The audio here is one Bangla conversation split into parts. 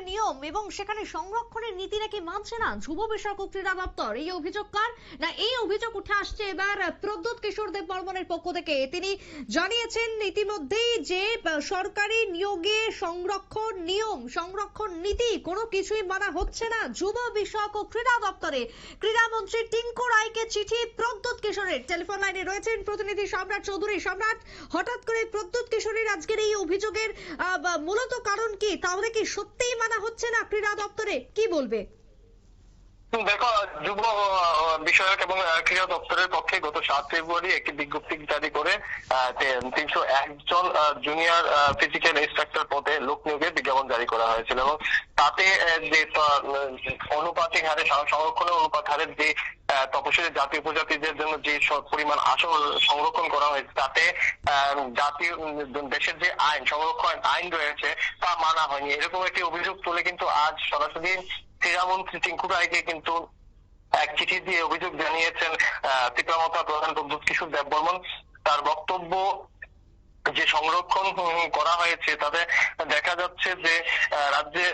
সরকারি নিয়ম এবং সেখানে সংরক্ষণের নীতি নাকি মানছে না? যুব বিষয়ক ক্রীড়া দপ্তর, এই অভিযোগ না, এই অভিযোগ উঠে আসছে এবার প্রদ্যুৎ কিশোর দেব বর্মনের পক্ষ থেকে। তিনি জানিয়েছেন ইতিমধ্যেই যে সরকারি নিয়োগে সংরক্ষণ নিয়ম, সংরক্ষণ নীতি কোনো কিছুই মানা হচ্ছে না। যুব বিষয়ক ও ক্রীড়া দপ্তরে ক্রীড়ামন্ত্রী টিঙ্কু রায়কে চিঠি প্রদ্যুৎ কিশোরের টেলিফোন লাইনে রয়েছেন প্রতিনিধি সম্রাট চৌধুরী। সম্রাট, হঠাৎ করে প্রদ্যুৎ কিশোরের আজকের এই অভিযোগের মূলত কারণ কি? তাহলে কি সত্যিই মানা হচ্ছে না ক্রীড়া দপ্তরে। কি বলবে? দেখো, যুব বিষয়ক এবং ক্রীড়া দপ্তরের পক্ষে গত সাত ফেব্রুয়ারি একটি বিজ্ঞপ্তি জারি করে তিনশো একজন জুনিয়র ফিজিক্যাল ইনস্ট্রাক্টর পদে লোক নিয়োগের বিজ্ঞাপন জারি করা হয়েছিল এবং তাতে যে অনুপাতিক হারে সংরক্ষণের অনুপাত হারের যে তপশিলি জাতি উপজাতিদের জন্য যে পরিমাণ আসন সংরক্ষণ করা হয়েছে, তাতে জাতীয় দেশের যে আইন, সংরক্ষণ আইন রয়েছে তা মানা হয়নি। এরকম একটি অভিযোগ তুলে কিন্তু আজ সরাসরি ক্রীড়ামন্ত্রী টিঙ্কু রায়কে কিন্তু এক চিঠি দিয়ে অভিযোগ জানিয়েছেন ত্রিপুরামতা প্রধান প্রদ্যুৎ কিশোর দেববর্মন তার বক্তব্য যে সংরক্ষণ করা হয়েছে, তাতে দেখা যাচ্ছে যে রাজ্যে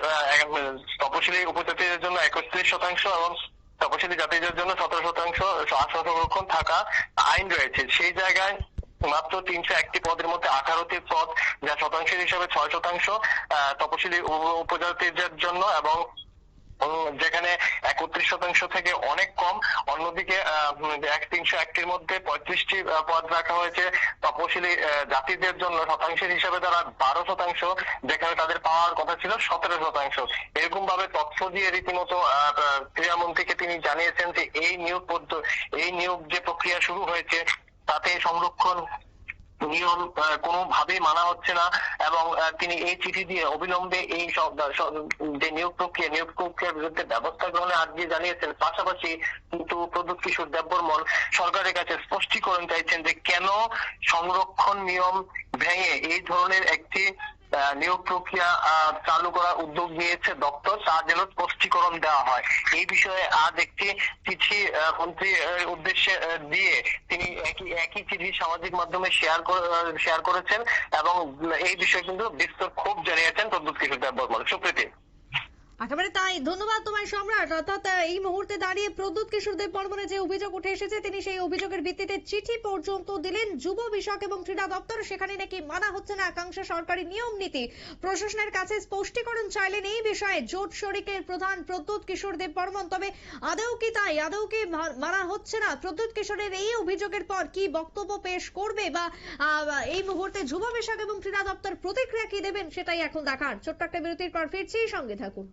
তপশিলি উপজাতিদের জন্য একত্রিশ শতাংশ এবং তপশিলি জাতিদের জন্য সতেরো শতাংশ আসন সংরক্ষণ থাকা আইন রয়েছে। সেই জায়গায় মাত্র তিনশো একটি পদের মধ্যে আঠারোটি পদ, যা শতাংশের হিসাবে ছয় শতাংশ তপশিলি উপ- উপজাতিদের জন্য এবং যেখানে একত্রিশ শতাংশ থেকে অনেক কম। অন্যদিকে তিনশো একটির মধ্যে পঁয়ত্রিশটি পদ রাখা হয়েছে তপশিলি জাতিদের জন্য। শতাংশের হিসাবে তারা বারো শতাংশ, যেখানে তাদের পাওয়ার কথা ছিল সতেরো শতাংশ। এরকম ভাবে তথ্য দিয়ে রীতিমতো ক্রীড়ামন্ত্রীকে তিনি জানিয়েছেন যে এই নিয়োগ এই নিয়োগ যে প্রক্রিয়া শুরু হয়েছে তাতে সংরক্ষণ নিয়ম কোনোভাবে মানা হচ্ছে না এবং তিনি এই চিঠি দিয়ে অবিলম্বে এই যে নিয়োগ প্রক্রিয়া, নিয়োগ প্রক্রিয়ার বিরুদ্ধে ব্যবস্থা গ্রহণে আজকে জানিয়েছেন, পাশাপাশি কিন্তু প্রদ্যুৎ কিশোর দেববর্মন সরকারের কাছে স্পষ্টীকরণ চাইছেন যে কেন সংরক্ষণ নিয়ম ভেঙে এই ধরনের একটি নিয়োগ প্রক্রিয়া চালু করার উদ্যোগ নিয়েছে দপ্তর তা যেন স্পষ্টীকরণ দেওয়া হয়। এই বিষয়ে আজ একটি চিঠি মন্ত্রীর উদ্দেশ্যে দিয়ে তিনি একই একই চিঠি সামাজিক মাধ্যমে শেয়ার শেয়ার করেছেন এবং এই বিষয়ে কিন্তু বিস্তর ক্ষোভ জানিয়েছেন সুপ্রীতি তাই ধন্যবাদ তোমায় সম্রাট। অর্থাৎ এই মুহূর্তে দাঁড়িয়ে প্রদ্যুৎ কিশোর দেব বর্মনের যে অভিযোগ উঠে এসেছে, তিনি সেই অভিযোগের ভিত্তিতে চিঠি পর্যন্ত দিলেন। যুব বিষয়ক এবং ক্রীড়া দপ্তর, সেখানে নাকি মানা হচ্ছে না একাংশ সরকারি নিয়ম নীতি। প্রশাসনের কাছে স্পষ্টীকরণ চাইলেন এই বিষয়ে জোট শরিকের প্রধান প্রদ্যুৎ কিশোর দেব বর্মন তবে আদৌ কি তাই? আদৌ কি মানা হচ্ছে না? প্রদ্যুৎ কিশোরের এই অভিযোগের পর কি বক্তব্য পেশ করবে বা এই মুহূর্তে যুব বিষয়ক এবং ক্রীড়া দপ্তর প্রতিক্রিয়া কি দেবেন, সেটাই এখন দেখার। ছোট্ট একটা বিরতির পর ফিরছি, সঙ্গে থাকুন।